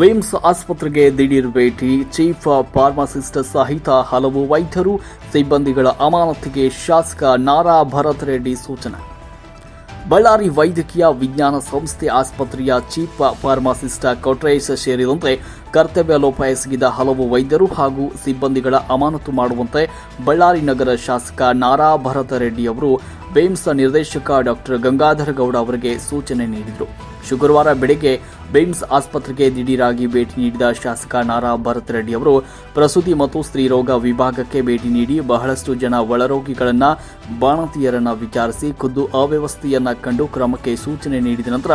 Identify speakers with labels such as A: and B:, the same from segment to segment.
A: VIMS ಆಸ್ಪತ್ರೆಗೆ ದಿಢೀರ್ ಭೇಟಿ. ಚೀಫ್ ಫಾರ್ಮಾಸಿಸ್ಟ್ ಸಹಿತ ಹಲವು ವೈದ್ಯರು, ಸಿಬ್ಬಂದಿಗಳ ಅಮಾನತಿಗೆ ಶಾಸಕ ನಾರಾ ಭರತ್ ರೆಡ್ಡಿ ಸೂಚನೆ. ಬಳ್ಳಾರಿ ವೈದ್ಯಕೀಯ ವಿಜ್ಞಾನ ಸಂಸ್ಥೆ ಆಸ್ಪತ್ರೆಯ ಚೀಫ್ ಫಾರ್ಮಾಸಿಸ್ಟ್ ಕೊಟ್ರೇಶ್ ಸೇರಿದಂತೆ ಕರ್ತವ್ಯ ಲೋಪ ಎಸಗಿದ ಹಲವು ವೈದ್ಯರು ಹಾಗೂ ಸಿಬ್ಬಂದಿಗಳ ಅಮಾನತು ಮಾಡುವಂತೆ ಬಳ್ಳಾರಿ ನಗರ ಶಾಸಕ ನಾರಾ ಭರತ ರೆಡ್ಡಿ ಅವರು ಬೇಮ್ಸ್ ನಿರ್ದೇಶಕ ಡಾಕ್ಟರ್ ಗಂಗಾಧರ ಗೌಡ ಅವರಿಗೆ ಸೂಚನೆ ನೀಡಿದರು. ಶುಕ್ರವಾರ ಬೆಳಗ್ಗೆ ಬೇಮ್ಸ್ ಆಸ್ಪತ್ರೆಗೆ ದಿಢೀರಾಗಿ ಭೇಟಿ ನೀಡಿದ ಶಾಸಕ ನಾರಾ ಭರತ್ ರೆಡ್ಡಿ ಅವರು, ಪ್ರಸೂತಿ ಮತ್ತು ಸ್ತ್ರೀರೋಗ ವಿಭಾಗಕ್ಕೆ ಭೇಟಿ ನೀಡಿ ಬಹಳಷ್ಟು ಜನ ಒಳರೋಗಿಗಳನ್ನು ಬಾಣತಿಯರನ್ನು ವಿಚಾರಿಸಿ ಖುದ್ದು ಅವ್ಯವಸ್ಥೆಯನ್ನು ಕಂಡು ಕ್ರಮಕ್ಕೆ ಸೂಚನೆ ನೀಡಿದ ನಂತರ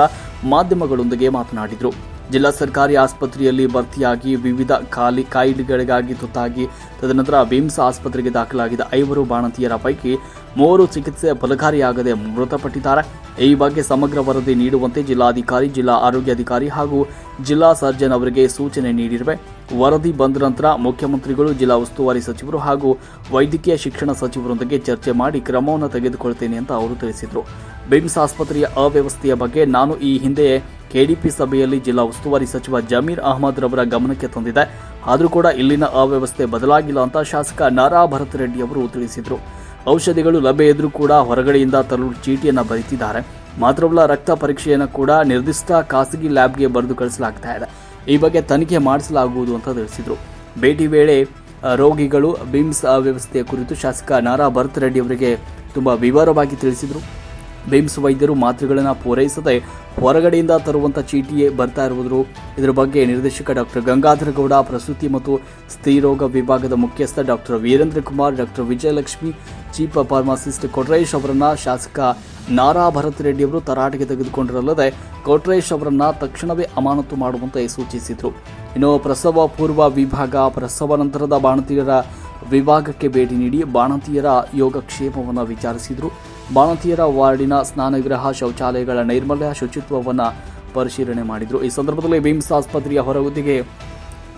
A: ಮಾಧ್ಯಮಗಳೊಂದಿಗೆ ಮಾತನಾಡಿದರು. ಜಿಲ್ಲಾ ಸರ್ಕಾರಿ ಆಸ್ಪತ್ರೆಯಲ್ಲಿ ಭರ್ತಿಯಾಗಿ ವಿವಿಧ ಖಾಲಿ ಕಾಯಿಲೆಗಳಿಗಾಗಿ ತುತ್ತಾಗಿ ತದನಂತರ ಬಿಮ್ಸ್ ಆಸ್ಪತ್ರೆಗೆ ದಾಖಲಾಗಿದ್ದ ಐವರು ಬಾಣತಿಯರ ಪೈಕಿ ಮೂವರು ಚಿಕಿತ್ಸೆ ಫಲಕಾರಿಯಾಗದೆ ಮೃತಪಟ್ಟಿದ್ದಾರೆ. ಈ ಬಗ್ಗೆ ಸಮಗ್ರ ವರದಿ ನೀಡುವಂತೆ ಜಿಲ್ಲಾಧಿಕಾರಿ, ಜಿಲ್ಲಾ ಆರೋಗ್ಯಾಧಿಕಾರಿ ಹಾಗೂ ಜಿಲ್ಲಾ ಸರ್ಜನ್ ಅವರಿಗೆ ಸೂಚನೆ ನೀಡಿರುವೆ. ವರದಿ ಬಂದ ನಂತರ ಮುಖ್ಯಮಂತ್ರಿಗಳು, ಜಿಲ್ಲಾ ಉಸ್ತುವಾರಿ ಸಚಿವರು ಹಾಗೂ ವೈದ್ಯಕೀಯ ಶಿಕ್ಷಣ ಸಚಿವರೊಂದಿಗೆ ಚರ್ಚೆ ಮಾಡಿ ಕ್ರಮವನ್ನು ತೆಗೆದುಕೊಳ್ತೇನೆ ಅಂತ ಅವರು ತಿಳಿಸಿದರು. ಬಿಮ್ಸ್ ಆಸ್ಪತ್ರೆಯ ಅವ್ಯವಸ್ಥೆಯ ಬಗ್ಗೆ ನಾನು ಈ ಹಿಂದೆಯೇ ಕೆಡಿಪಿ ಸಭೆಯಲ್ಲಿ ಜಿಲ್ಲಾ ಉಸ್ತುವಾರಿ ಸಚಿವ ಜಮೀರ್ ಅಹಮದ್ ರವರ ಗಮನಕ್ಕೆ ತಂದಿದೆ. ಆದರೂ ಕೂಡ ಇಲ್ಲಿನ ಅವ್ಯವಸ್ಥೆ ಬದಲಾಗಿಲ್ಲ ಅಂತ ಶಾಸಕ ನಾರಾ ಭರತ್ ರೆಡ್ಡಿ ಅವರು ತಿಳಿಸಿದರು. ಔಷಧಿಗಳು ಲಭ್ಯ ಇದ್ರೂ ಕೂಡ ಹೊರಗಡೆಯಿಂದ ತರಲು ಚೀಟಿಯನ್ನು ಬರೀತಿದ್ದಾರೆ. ಮಾತ್ರವಲ್ಲ, ರಕ್ತ ಪರೀಕ್ಷೆಯನ್ನು ಕೂಡ ನಿರ್ದಿಷ್ಟ ಖಾಸಗಿ ಲ್ಯಾಬ್ಗೆ ಬರೆದು ಕಳಿಸಲಾಗ್ತಾ ಇದೆ. ಈ ಬಗ್ಗೆ ತನಿಖೆ ಮಾಡಿಸಲಾಗುವುದು ಅಂತ ತಿಳಿಸಿದರು. ಭೇಟಿ ವೇಳೆ ರೋಗಿಗಳು ಬಿಮ್ಸ್ ಅವ್ಯವಸ್ಥೆಯ ಕುರಿತು ಶಾಸಕ ನಾರಾ ಭರತ್ ರೆಡ್ಡಿ ಅವರಿಗೆ ತುಂಬ ವಿವರವಾಗಿ ತಿಳಿಸಿದರು. ಬಿಮ್ಸ್ ವೈದ್ಯರು ಮಾತ್ರೆಗಳನ್ನು ಪೂರೈಸದೆ ಹೊರಗಡೆಯಿಂದ ತರುವಂಥ ಚೀಟಿಯೇ ಬರ್ತಾ ಇರುವುದು ಇದರ ಬಗ್ಗೆ ನಿರ್ದೇಶಕ ಡಾಕ್ಟರ್ ಗಂಗಾಧರ ಗೌಡ, ಪ್ರಸೂತಿ ಮತ್ತು ಸ್ತ್ರೀರೋಗ ವಿಭಾಗದ ಮುಖ್ಯಸ್ಥ doctor Virendra Kumar doctor Vijayalakshmi, chief pharmacist Kotresh ಅವರನ್ನ ಶಾಸಕ ನಾರಾ ಭರತ್ ರೆಡ್ಡಿ ಅವರು ತರಾಟೆಗೆ ತೆಗೆದುಕೊಂಡಿರಲ್ಲದೆ ಕೊಟ್ರೇಶ್ ಅವರನ್ನ ತಕ್ಷಣವೇ ಅಮಾನತು ಮಾಡುವಂತೆ ಸೂಚಿಸಿದರು. ಇನ್ನು ಪ್ರಸವ ಪೂರ್ವ ವಿಭಾಗ, ಪ್ರಸವ ನಂತರದ ಬಾಣತಿಯರ ವಿಭಾಗಕ್ಕೆ ಭೇಟಿ ನೀಡಿ ಬಾಣತಿಯರ ಯೋಗಕ್ಷೇಮವನ್ನು ವಿಚಾರಿಸಿದರು. ಬಾಣತಿಯರ ವಾರ್ಡಿನ ಸ್ನಾನಗೃಹ ಶೌಚಾಲಯಗಳ ನೈರ್ಮಲ್ಯ ಶುಚಿತ್ವವನ್ನು ಪರಿಶೀಲನೆ ಮಾಡಿದರು. ಈ ಸಂದರ್ಭದಲ್ಲಿ ಬಿಮ್ಸ್ ಆಸ್ಪತ್ರೆಯ ಹೊರಗುತ್ತಿಗೆ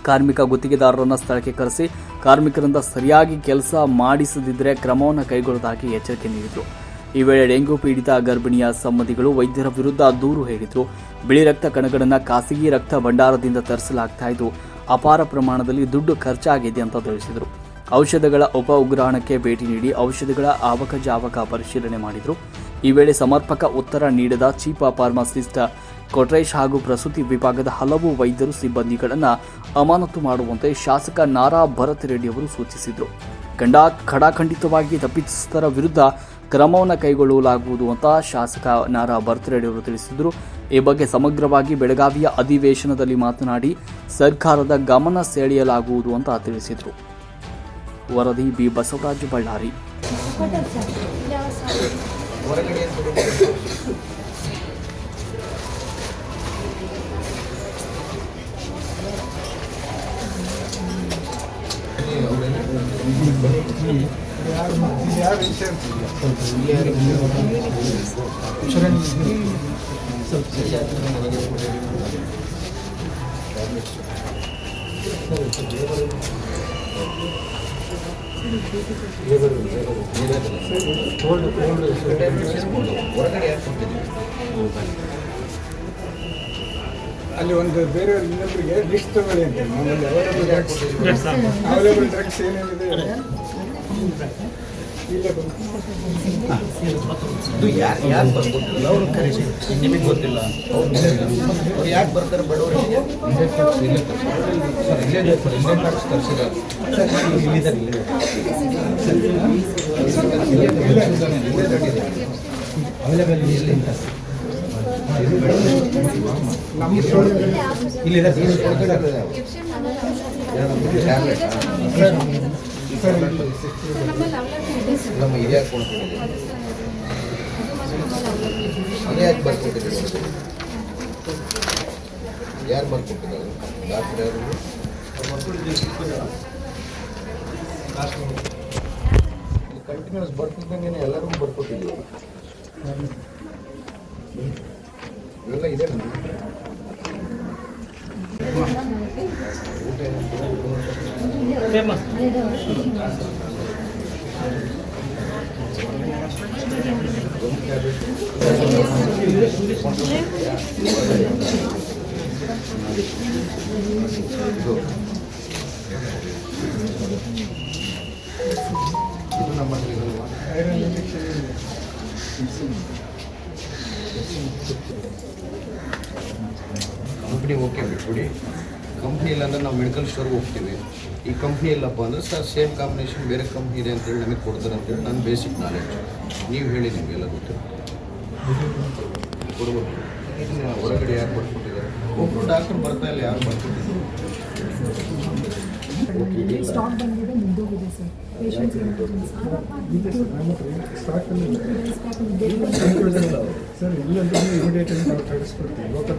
A: ಕಾರ್ಮಿಕ ಗುತ್ತಿಗೆದಾರರನ್ನು ಸ್ಥಳಕ್ಕೆ ಕರೆಸಿ ಕಾರ್ಮಿಕರಿಂದ ಸರಿಯಾಗಿ ಕೆಲಸ ಮಾಡಿಸದಿದ್ದರೆ ಕ್ರಮವನ್ನು ಕೈಗೊಳ್ಳುವುದಾಗಿ ಎಚ್ಚರಿಕೆ ನೀಡಿದರು. ಈ ವೇಳೆ ಡೆಂಗ್ಯೂ ಪೀಡಿತ ಗರ್ಭಿಣಿಯ ಸಂಬಂಧಿಗಳು ವೈದ್ಯರ ವಿರುದ್ಧ ದೂರು ಹೇಳಿದರು. ಬಿಳಿ ರಕ್ತ ಕಣಗಳನ್ನು ಖಾಸಗಿ ರಕ್ತ ಭಂಡಾರದಿಂದ ತರಿಸಲಾಗ್ತಾ ಇದ್ದು ಅಪಾರ ಪ್ರಮಾಣದಲ್ಲಿ ದುಡ್ಡು ಖರ್ಚಾಗಿದೆ ಅಂತ ತಿಳಿಸಿದರು. ಔಷಧಗಳ ಉಪ ಉಗ್ರಾಣಕ್ಕೆ ಭೇಟಿ ನೀಡಿ ಔಷಧಗಳ ಆವಕ ಜಾವಕ ಪರಿಶೀಲನೆ ಮಾಡಿದರು. ಈ ವೇಳೆ ಸಮರ್ಪಕ ಉತ್ತರ ನೀಡದ ಚೀಪಾ ಫಾರ್ಮಸಿಸ್ಟ್ ಕೊಟ್ರೇಶ್ ಹಾಗೂ ಪ್ರಸೂತಿ ವಿಭಾಗದ ಹಲವು ವೈದ್ಯರು ಸಿಬ್ಬಂದಿಗಳನ್ನು ಅಮಾನತು ಮಾಡುವಂತೆ ಶಾಸಕ ನಾರಾ ಭರತ್ ರೆಡ್ಡಿ ಅವರು ಸೂಚಿಸಿದರು. ಖಂಡ ಖಡಾಖಂಡಿತವಾಗಿ ತಪ್ಪಿತಸ್ಥರ ವಿರುದ್ಧ ಕ್ರಮವನ್ನು ಕೈಗೊಳ್ಳಲಾಗುವುದು ಅಂತ ಶಾಸಕ ನಾರಾ ಭರತ್ ರೆಡ್ಡಿ ಅವರು ತಿಳಿಸಿದರು. ಈ ಬಗ್ಗೆ ಸಮಗ್ರವಾಗಿ ಬೆಳಗಾವಿಯ ಅಧಿವೇಶನದಲ್ಲಿ ಮಾತನಾಡಿ ಸರ್ಕಾರದ ಗಮನ ಸೆಳೆಯಲಾಗುವುದು ಅಂತ ತಿಳಿಸಿದರು. ವರದಿ ಬಿ ಬಸವರಾಜ ಬಳ್ಳಾರಿ
B: ಅಲ್ಲಿ ಒಂದು ಬೇರೆ ಇನ್ನೊಬ್ಬರಿಗೆ ಲಿಸ್ಟ್ ತಗೊಳ್ಳಿ ಅಂತ. ಅವೈಲೇಬಲ್ ಡ್ರಗ್ಸ್ ಅವೈಲೇಬಲ್ ಡ್ರಗ್ಸ್ ಏನೇನಿದೆ
C: ಇದು ಯಾರು ಯಾರು ಬರ್ಕೊಟ್ಟಿಲ್ಲ ಅವ್ರು ಕರೆಸಿ ನಿಮಗೆ ಗೊತ್ತಿಲ್ಲ ಅವ್ರು ಯಾಕೆ ಬರ್ತಾರೆ ಬಡವರಿಗೆ ಸರ್ ಇಲ್ಲೇ ಇಲ್ಲಿದೆ ಅವೈಲೇಬಲ್ ಇಲ್ಲಿ ಅಂತ
B: ನಮ್ಮ
C: ಹಿರಿಯ ಕೊಡ್ತಿದ್ದೀವಿ ಅದೇ ಯಾಕೆ ಬರ್ಕೊಟ್ಟಿದ್ದೀವಿ ಯಾರು ಬರ್ಕೊಟ್ಟಿದ್ದಾರೆ ಡಾಕ್ಟರ್ ಯಾರು ಕಂಟಿನ್ಯೂಸ್ ಬರ್ತಿದ್ದಂಗೆ ಎಲ್ಲರೂ ಬರ್ಕೊಟ್ಟಿದ್ದೀವಿ ಎಲ್ಲ ಇದೆ ನಮ್ಗೆ. ಊಟ ಏನು? ಒಂದು ಟ್ಯಾಬ್ಲೆಟ್ ಕಂಪ್ನಿ ಓಕೆ ಇಲ್ಲ ಅಂದ್ರೆ ನಾವು ಮೆಡಿಕಲ್ ಸ್ಟೋರ್ಗೆ ಹೋಗ್ತೀವಿ. ಈ ಕಂಪ್ನಿ ಇಲ್ಲಪ್ಪ ಅಂದ್ರೆ ಸರ್ ಸೇಮ್ ಕಾಂಬಿನೇಷನ್ ಬೇರೆ ಕಂಪ್ನಿ ಇದೆ ಅಂತೇಳಿ ನಮಗೆ ಕೊಡ್ತಾರೆ ಅಂತೇಳಿ ನನ್ನ ಬೇಸಿಕ್ ನಾಲೆಡ್ಜ್ ನೀವು ಹೇಳಿ ನಿಮಗೆಲ್ಲ ಗೊತ್ತು. ಕೊಡ್ಬೇಕು ಇದನ್ನ ಹೊರಗಡೆ ಯಾರು ಬರ್ಕೊಟ್ಟಿದ್ದಾರೆ? ಒಬ್ಬರು ಡಾಕ್ಟರ್ ಬರ್ತಾ ಇಲ್ಲ ಯಾರು ಬರ್ಕೊಟ್ಟಿದ್ದಾರೆ ಓಕೆ
D: ಸ್ಟಾಕ್ ಬಂದಿದೆ ಮುಗ್ದೋಗಿದೆ ಸರ್ ಪೇಷಂಟ್ಸ್
B: ಇದೆ. ಸರ್ ಇಲ್ಲಂದ್ರೆ ಇಮಿಡಿಯೇಟ್ ಆಗಿ ನಾವು ಕಳಿಸ್ಕೊಡ್ತೀವಿ ಲೋಕಲ್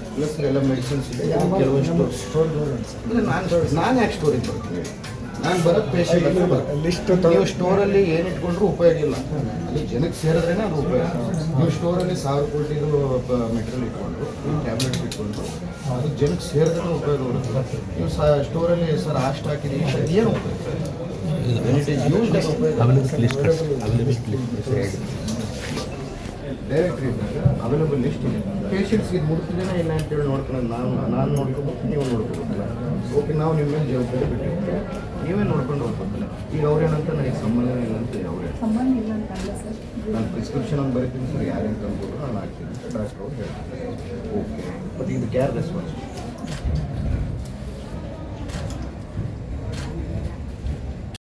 C: ಎಲ್ಲ ಮೆಡಿಸಿನ್ಸ್ ಇದೆ. ಕೆಲವಷ್ಟು ಇಲ್ಲ ನಾನು ನಾನು ಯಾಕೆ ಸ್ಟೋರಿಗೆ ಬರ್ತೀನಿ? ನಾನು ಬರೋದು ಪೇಷಂಟ್ ಹತ್ರ ಬರ್ತೀನಿ.
B: ಲಿಸ್ಟ್
C: ನೀವು ಸ್ಟೋರಲ್ಲಿ ಏನು ಇಟ್ಕೊಂಡ್ರು ಉಪಯೋಗ ಇಲ್ಲ. ಅಲ್ಲಿ ಜನಕ್ಕೆ ಸೇರಿದ್ರೇನೆ ಅದು ಉಪಯೋಗ. ನೀವು ಸ್ಟೋರಲ್ಲಿ ಸಾವಿರ ಕೋಟಿದು ಮೆಟೀರಿಯಲ್ ಇಟ್ಕೊಂಡ್ರು ಟ್ಯಾಬ್ಲೆಟ್ಸ್ ಇಟ್ಕೊಂಡ್ರು ಅದು ಜನಕ್ಕೆ ಸೇರಿದ್ರೆ ಉಪಯೋಗ ಬರುತ್ತೆ. ನೀವು ಸ್ಟೋರಲ್ಲಿ ಸರ್ ಆ ಸ್ಟಾಕ್ ಇದೆ ಏನು ಉಪಯೋಗ ಇಟ್ ಈಸ್ ಯೂಸ್ಡ್ ಡೈರೆಕ್ಟ್ರಿ ಇದ್ದಾಗ ಅವೈಲೇಬಲ್ ಲಿಸ್ಟ್ ಇದೆ. ಪೇಷಂಟ್ಸ್ಗೆ ಇದು ಮುಟ್ತಿದ್ದೇನ ಇಲ್ಲ ಅಂತೇಳಿ ನೋಡ್ಕೊಳ್ಳೋದು ನಾನು ನಾನು ನೋಡ್ಕೋಬೇಕು ನೀವು ನೋಡ್ಕೋಬೇಕಲ್ಲ ಓಕೆ ನಾವು ನಿಮ್ಮ ಮೇಲೆ ಜವಾಬ್ದಾರಿ ಬಿಟ್ಟಿರ್ತೀವಿ. ನೀವೇ ನೋಡ್ಕೊಂಡು ಹೋಗ್ಬೇಕಲ್ಲ. ಈಗ ಅವ್ರೇನಂತ ನನಗೆ ಸಂಬಂಧ ಇಲ್ಲ ಅಂತ ಅವರೇ.
D: ಸಂಬಂಧ ಇಲ್ಲ ಅಂತ ಅಲ್ಲ ಸರ್.
C: ನಾನು ಪ್ರಿಸ್ಕ್ರಿಪ್ಷನ್ ಅಂತ ಬರೀತೀನಿ ಸರ್. ಯಾರೇನು ತಂದ್ಕೊಡ್ರು ನಾನು ಹಾಕ್ತೀನಿ ಡಾಕ್ಟ್ರ್ ಅವ್ರು ಹೇಳ್ತೀನಿ ಓಕೆ ಬಟ್ ಇದು ಕ್ಯಾರ್ ರೆಸ್ಪಾನ್ಸ್